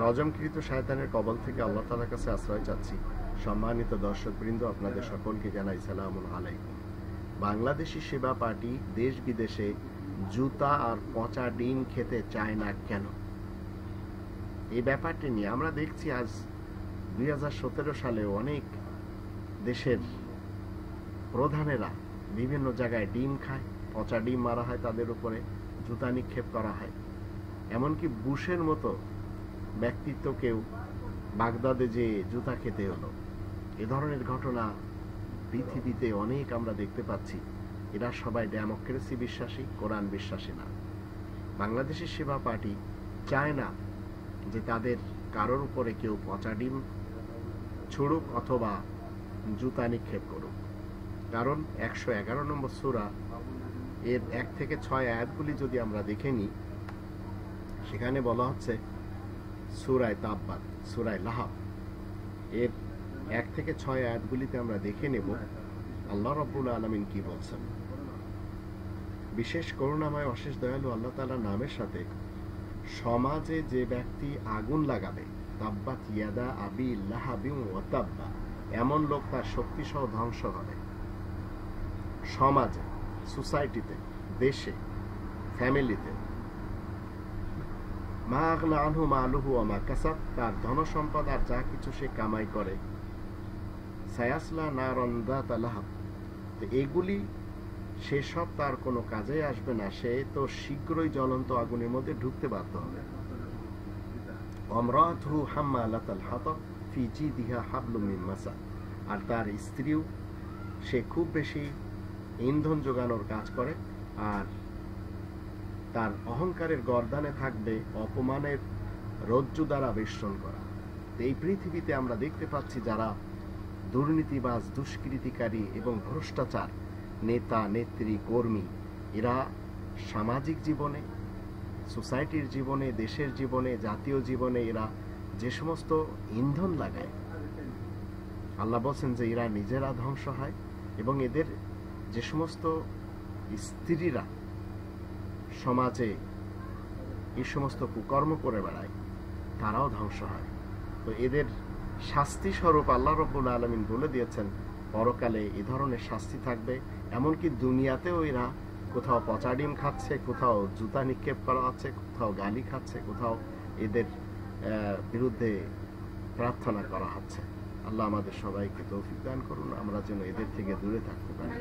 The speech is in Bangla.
রজমকৃত শায়তানের কবল থেকে আল্লাহ তালার কাছে আশ্রয় চাচ্ছি। সম্মানিত দর্শকবৃন্দ, আপনাদের সকলকে জানাই সালামুন আলাইকুম। বাংলাদেশি সেবা পার্টি দেশ বিদেশে জুতা আর পচা ডিম খেতে চায় না কেন? এই ব্যাপারটি নিয়ে আমরা দেখছি আজ দুই হাজার সতেরো সালে অনেক দেশের প্রধানেরা বিভিন্ন জায়গায় ডিম খায়, পচা ডিম মারা হয় তাদের উপরে, জুতা নিক্ষেপ করা হয়। এমনকি বুশের মতো ব্যক্তিত্বকেও বাগদাদে যে জুতা খেতে হলো, এ ধরনের ঘটনা পৃথিবীতে অনেক আমরা দেখতে পাচ্ছি। এরা সবাই ডেমোক্রেসি বিশ্বাসী, কোরআন বিশ্বাসী না। বাংলাদেশের সেবা পার্টি চায় না যে তাদের কারোর উপরে কেউ পচা ডিম ছুড়ুক অথবা জুতা নিক্ষেপ করুক। কারণ একশো এগারো নম্বর সুরা এর এক থেকে ছয় আয়াতগুলি যদি আমরা দেখে নিই, সেখানে বলা হচ্ছে সুরায় তাব্বাত, সুরায় লাহাব। এর এক থেকে ছয় আয়াতগুলিতে আমরা দেখে নেব আল্লাহ রব্বুল আলমিন কি বলছেন। বিশেষ করুণাময়, অশেষ দয়ালু আল্লাহ তালার নামের সাথে সমাজে যে ব্যক্তি আগুন লাগাবে, তাব্বাত ইয়াদা আবি লাহাবি ওয়াতাব্বা এমন লোক তার শক্তি সহ ধ্বংস হবে। সমাজে, সোসাইটিতে, দেশে, ফ্যামিলিতে তার ধন সম্পদ আর যা কিছু সে কামাই করে। এগুলি সেসব তার কোনো কাজে আসবে না। সে তো শীঘ্রই জ্বলন্ত আগুনের মধ্যে ঢুকতে বাধ্য হবে। আর তার স্ত্রীও, সে খুব বেশি ইন্ধন যোগানোর কাজ করে। আর তার অহংকারের গর্দানে থাকবে অপমানের রজ্জু দ্বারা বেষ্টন করা। এই পৃথিবীতে আমরা দেখতে পাচ্ছি যারা দুর্নীতিবাজ, দুষ্কৃতিকারী এবং ভ্রষ্টাচার, নেতা, নেত্রী, কর্মী, এরা সামাজিক জীবনে, সোসাইটির জীবনে, দেশের জীবনে, জাতীয় জীবনে এরা যে সমস্ত ইন্ধন লাগায়। আল্লাহ বলছেন যে এরা নিজেরা ধ্বংস হয় এবং এদের যে সমস্ত স্ত্রীরা সমাজে এই সমস্ত কুকর্ম করে বেড়ায়, তারাও ধ্বংস হয়। তো এদের শাস্তি স্বরূপ আল্লাহ রব্বুল আলমিন বলে দিয়েছেন, পরকালে এ ধরনের শাস্তি থাকবে। এমনকি দুনিয়াতেও এরা কোথাও পচা ডিম খাচ্ছে, কোথাও জুতা নিক্ষেপ করা হচ্ছে, কোথাও গালি খাচ্ছে, কোথাও এদের বিরুদ্ধে প্রার্থনা করা হচ্ছে। আল্লাহ আমাদের সবাইকে তৌফিক দান করুন, আমরা যেন এদের থেকে দূরে থাকতে পারি।